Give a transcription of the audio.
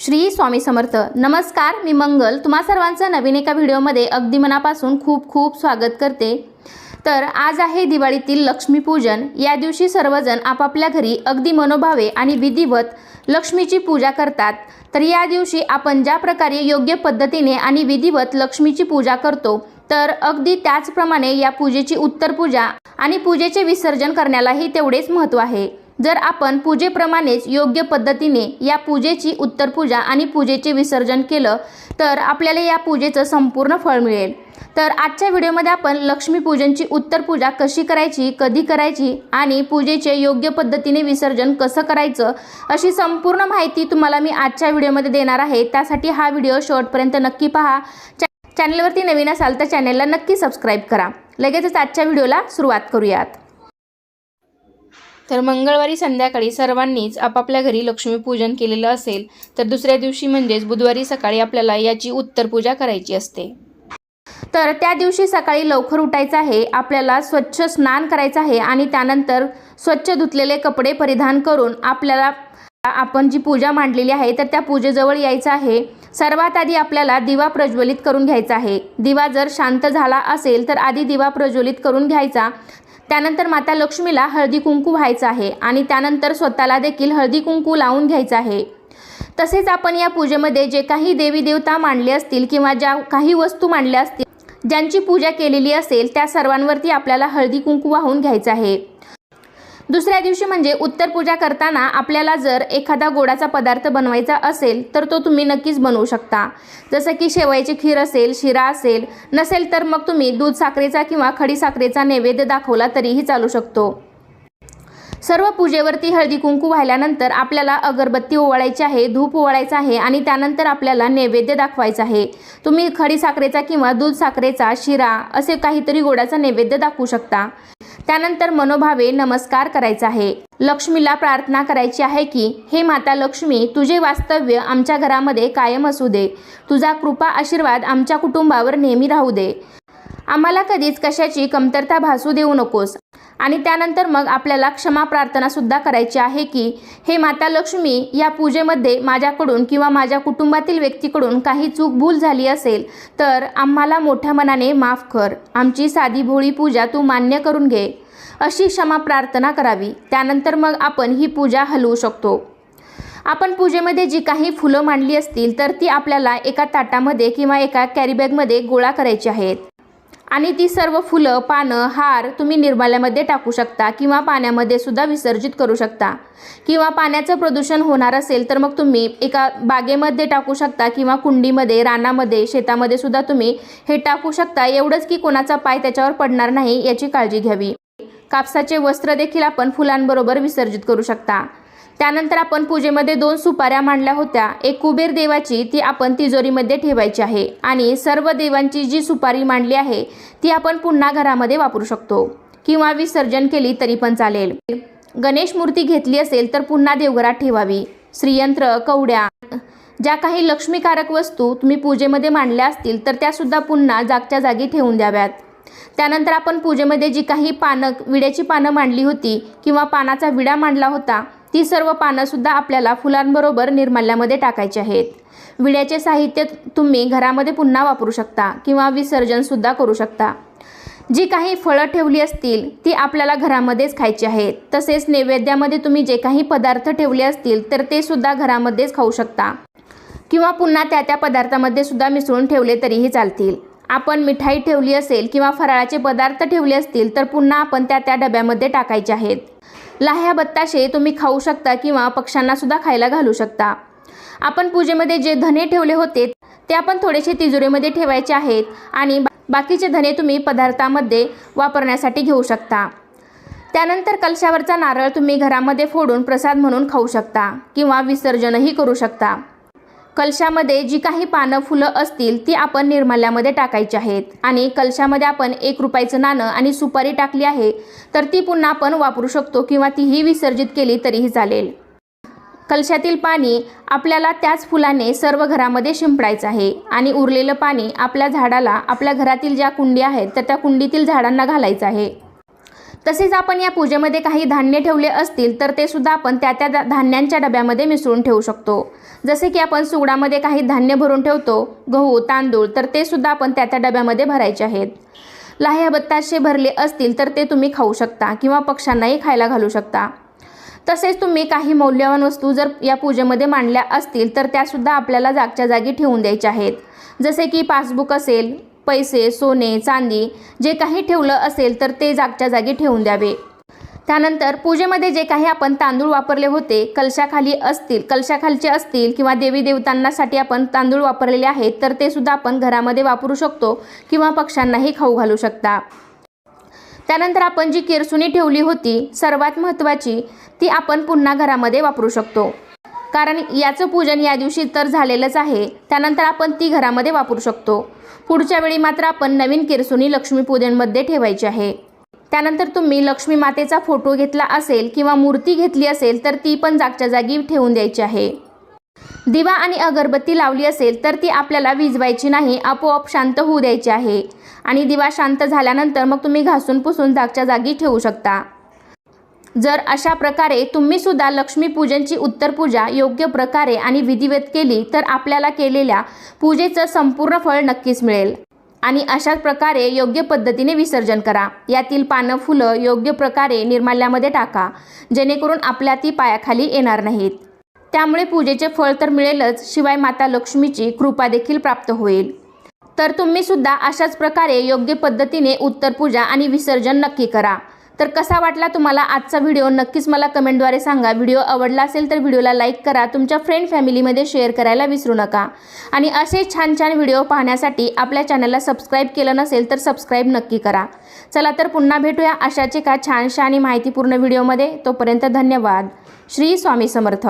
श्री स्वामी समर्थ. नमस्कार मी मंगल. तुम्हा सर्वांचं नवीन एका व्हिडिओमध्ये अगदी मनापासून खूप खूप स्वागत करते. तर आज आहे दिवाळीतील लक्ष्मीपूजन. या दिवशी सर्वजण आपापल्या घरी अगदी मनोभावे आणि विधिवत लक्ष्मीची पूजा करतात. तर या दिवशी आपण ज्या प्रकारे योग्य पद्धतीने आणि विधिवत लक्ष्मीची पूजा करतो तर अगदी त्याचप्रमाणे या पूजेची उत्तर पूजा आणि पूजेचे विसर्जन करण्यालाही तेवढेच महत्त्व आहे. जर आपण पूजेप्रमाणेच योग्य पद्धतीने या पूजेची उत्तर पूजा आणि पूजेचे विसर्जन केलं तर आपल्याला या पूजेचं संपूर्ण फळ मिळेल. तर आजच्या व्हिडिओमध्ये आपण लक्ष्मीपूजनची उत्तर पूजा कशी करायची कधी करायची आणि पूजेचे योग्य पद्धतीने विसर्जन कसं करायचं अशी संपूर्ण माहिती तुम्हाला मी आजच्या व्हिडिओमध्ये देणार आहे. त्यासाठी हा व्हिडिओ शेवटपर्यंत नक्की पहा. चॅ चॅनलवरती नवीन असाल तर चॅनलला नक्की सबस्क्राईब करा. लगेचच आजच्या व्हिडिओला सुरुवात करूयात. तर मंगळवारी संध्याकाळी सर्वांनीच आपापल्या घरी लक्ष्मीपूजन केलेलं असेल तर दुसऱ्या दिवशी म्हणजेच बुधवारी सकाळी आपल्याला याची उत्तर पूजा करायची असते. तर त्या दिवशी सकाळी लवकर उठायचं आहे आपल्याला स्वच्छ स्नान करायचं आहे आणि त्यानंतर स्वच्छ धुतलेले कपडे परिधान करून आपल्याला आपण जी पूजा मांडलेली आहे तर त्या पूजेजवळ यायचं आहे. सर्वात आधी आपल्याला दिवा प्रज्वलित करून घ्यायचा आहे. दिवा जर शांत झाला असेल तर आधी दिवा प्रज्वलित करून घ्यायचा. त्यानंतर माता लक्ष्मीला हळदी कुंकू व्हायचं आहे आणि त्यानंतर स्वतःला देखील हळदी कुंकू लावून घ्यायचं आहे. तसेच आपण या पूजेमध्ये जे काही देवी देवता मांडले असतील किंवा ज्या काही वस्तू मांडल्या असतील ज्यांची पूजा केलेली असेल त्या सर्वांवरती आपल्याला हळदी कुंकू वाहून घ्यायचं आहे. दुसऱ्या दिवशी म्हणजे उत्तर पूजा करताना आपल्याला जर एखादा गोडाचा पदार्थ बनवायचा असेल तर तो तुम्ही नक्कीच बनवू शकता. जसं की शेवयाची खीर असेल शिरा असेल नसेल तर मग तुम्ही दूध साखरेचा किंवा खडी साखरेचा नैवेद्य दाखवला तरीही चालू शकतो. सर्व पूजेवरती हळदी कुंकू व्हायल्यानंतर आपल्याला अगरबत्ती ओवाळायची आहे धूप ओवाळायचं आहे आणि त्यानंतर आपल्याला नैवेद्य दाखवायचा आहे. तुम्ही खडी साखरेचा किंवा दूध साखरेचा शिरा असे काहीतरी गोडाचा नैवेद्य दाखवू शकता. त्यानंतर मनोभावे नमस्कार करायचा आहे. लक्ष्मीला प्रार्थना करायची आहे की हे माता लक्ष्मी तुझे वास्तव्य आमच्या घरामध्ये कायम असू दे. तुझा कृपा आशीर्वाद आमच्या कुटुंबावर नेहमी राहू दे. आम्हाला कधीच कशाची कमतरता भासू देऊ नकोस. आणि त्यानंतर मग आपल्याला क्षमा प्रार्थनासुद्धा करायची आहे की हे माता लक्ष्मी या पूजेमध्ये माझ्याकडून किंवा माझ्या कुटुंबातील व्यक्तीकडून काही चूक भूल झाली असेल तर आम्हाला मोठ्या मनाने माफ कर. आमची साधी भोळी पूजा तू मान्य करून घे. अशी क्षमा प्रार्थना करावी. त्यानंतर मग आपण ही पूजा हलवू शकतो. आपण पूजेमध्ये जी काही फुलं मांडली असतील तर ती आपल्याला एका ताटामध्ये किंवा एका कॅरीबॅगमध्ये गोळा करायची आहेत. आणि ती सर्व फुलं पानं हार तुम्ही निर्माल्यामध्ये टाकू शकता किंवा पाण्यामध्ये सुद्धा विसर्जित करू शकता. किंवा पाण्याचं प्रदूषण होणार असेल तर मग तुम्ही एका बागेमध्ये टाकू शकता किंवा कुंडीमध्ये रानामध्ये शेतामध्ये सुद्धा तुम्ही हे टाकू शकता. एवढंच की कोणाचा पाय त्याच्यावर पडणार नाही याची काळजी घ्यावी. कापसाचे वस्त्र देखील आपण फुलांबरोबर विसर्जित करू शकता. त्यानंतर आपण पूजेमध्ये दोन सुपाऱ्या मांडल्या होत्या. एक कुबेर देवाची ती आपण तिजोरीमध्ये ठेवायची आहे. आणि सर्व देवांची जी सुपारी मांडली आहे ती आपण पुन्हा घरामध्ये वापरू शकतो. किंवा विसर्जन केली तरी पण चालेल. गणेश मूर्ती घेतली असेल तर पुन्हा देवघरात ठेवावी. श्रीयंत्र कवड्या ज्या काही लक्ष्मीकारक वस्तू तुम्ही पूजेमध्ये मांडल्या असतील तर त्यासुद्धा पुन्हा जागच्या जागी ठेवून द्याव्यात. त्यानंतर आपण पूजेमध्ये जी काही पानं विड्याची पानं मांडली होती किंवा पानाचा विडा मांडला होता ती सर्व पानंसुद्धा आपल्याला फुलांबरोबर निर्माल्यामध्ये टाकायची आहेत. विड्याचे साहित्य तुम्ही घरामध्ये पुन्हा वापरू शकता किंवा विसर्जनसुद्धा करू शकता. जी काही फळं ठेवली असतील ती आपल्याला घरामध्येच खायची आहेत. तसेच नैवेद्यामध्ये तुम्ही जे काही पदार्थ ठेवले असतील तर ते सुद्धा घरामध्येच खाऊ शकता. किंवा पुन्हा त्या त्या पदार्थामध्ये सुद्धा मिसळून ठेवले तरीही चालतील. आपण मिठाई ठेवली असेल किंवा फराळाचे पदार्थ ठेवले असतील तर पुन्हा आपण त्या त्या डब्यामध्ये टाकायचे आहेत. लाह्या बत्ताशे तुम्ही खाऊ शकता किंवा पक्ष्यांना सुद्धा खायला घालू शकता. आपण पूजेमध्ये जे धने ठेवले होते ते आपण थोडेसे तिजोरीमध्ये ठेवायचे आहेत आणि बाकीचे धने तुम्ही पदार्थामध्ये वापरण्यासाठी घेऊ शकता. त्यानंतर कलशावरचा नारळ तुम्ही घरामध्ये फोडून प्रसाद म्हणून खाऊ शकता किंवा विसर्जनही करू शकता. कलशामध्ये जी काही पानं फुलं असतील ती आपण निर्माल्यामध्ये टाकायची आहेत. आणि कलशामध्ये आपण एक रुपयाचं नाणं आणि सुपारी टाकली आहे तर ती पुन्हा आपण वापरू शकतो किंवा तीही विसर्जित केली तरीही चालेल. कलशातील पाणी आपल्याला त्याच फुलाने सर्व घरामध्ये शिंपडायचं आहे. आणि उरलेलं पाणी आपल्या झाडाला आपल्या घरातील ज्या कुंडी आहेत तर त्या कुंडीतील झाडांना घालायचं आहे. तसेच आपण या पूजेमध्ये काही धान्य ठेवले असतील तर ते सुद्धा आपण त्या त्या धान्यांच्या डब्यामध्ये मिसळून ठेवू शकतो. जसे की आपण सुगडामध्ये काही धान्य भरून ठेवतो गहू तांदूळ तर ते सुद्धा आपण त्या त्या डब्यामध्ये भरायचे आहेत. लाह्या बत्ताशे भरले असतील तर ते तुम्ही खाऊ शकता किंवा पक्ष्यांनाही खायला घालू शकता. तसेच तुम्ही काही मौल्यवान वस्तू जर या पूजेमध्ये मांडल्या असतील तर त्यासुद्धा आपल्याला जागच्या जागी ठेवून द्यायच्या आहेत. जसे की पासबुक असेल पैसे सोने चांदी जे काही ठेवलं असेल तर ते जागच्या जागी ठेवून द्यावे. त्यानंतर पूजेमध्ये जे काही आपण तांदूळ वापरले होते कलशाखाली असतील कलशाखालचे असतील किंवा देवी देवतांनासाठी आपण तांदूळ वापरलेले आहेत तर ते सुद्धा आपण घरामध्ये वापरू शकतो किंवा पक्ष्यांनाही खाऊ घालू शकता. त्यानंतर आपण जी केरसुनी ठेवली होती सर्वात महत्त्वाची ती आपण पुन्हा घरामध्ये वापरू शकतो. कारण याचं पूजन या दिवशी तर झालेलंच आहे. त्यानंतर आपण ती घरामध्ये वापरू शकतो. पुढच्या वेळी मात्र आपण नवीन किरसुनी लक्ष्मीपूजनमध्ये ठेवायची आहे. त्यानंतर तुम्ही लक्ष्मी मातेचा फोटो घेतला असेल किंवा मूर्ती घेतली असेल तर ती पण जागच्या जागी ठेवून द्यायची आहे. दिवा आणि अगरबत्ती लावली असेल तर ती आपल्याला विजवायची नाही आपोआप शांत होऊ द्यायची आहे. आणि दिवा शांत झाल्यानंतर मग तुम्ही घासून पुसून जागच्या जागी ठेवू शकता. जर अशा प्रकारे तुम्ही सुद्धा लक्ष्मीपूजनची उत्तर पूजा योग्य प्रकारे आणि विधिवत केली तर आपल्याला केलेल्या पूजेचं संपूर्ण फळ नक्कीच मिळेल. आणि अशाच प्रकारे योग्य पद्धतीने विसर्जन करा. यातील पानं फुलं योग्य प्रकारे निर्माल्यामध्ये टाका जेणेकरून आपल्या ती पायाखाली येणार नाहीत. त्यामुळे पूजेचे फळ तर मिळेलच शिवाय माता लक्ष्मीची कृपा देखील प्राप्त होईल. तर तुम्ही सुद्धा अशाच प्रकारे योग्य पद्धतीने उत्तर पूजा आणि विसर्जन नक्की करा. तर कसा वाटला तुम्हाला आजचा व्हिडिओ नक्कीच मला कमेंटद्वारे सांगा. व्हिडिओ आवडला असेल तर व्हिडिओला लाईक करा. तुमच्या फ्रेंड फॅमिलीमध्ये शेअर करायला विसरू नका. आणि असे छान छान व्हिडिओ पाहण्यासाठी आपल्या चॅनलला सबस्क्राईब केलं नसेल तर सबस्क्राईब नक्की करा. चला तर पुन्हा भेटूया अशाच एका छानशा आणि माहितीपूर्ण व्हिडिओमध्ये तोपर्यंत धन्यवाद. श्री स्वामी समर्थ.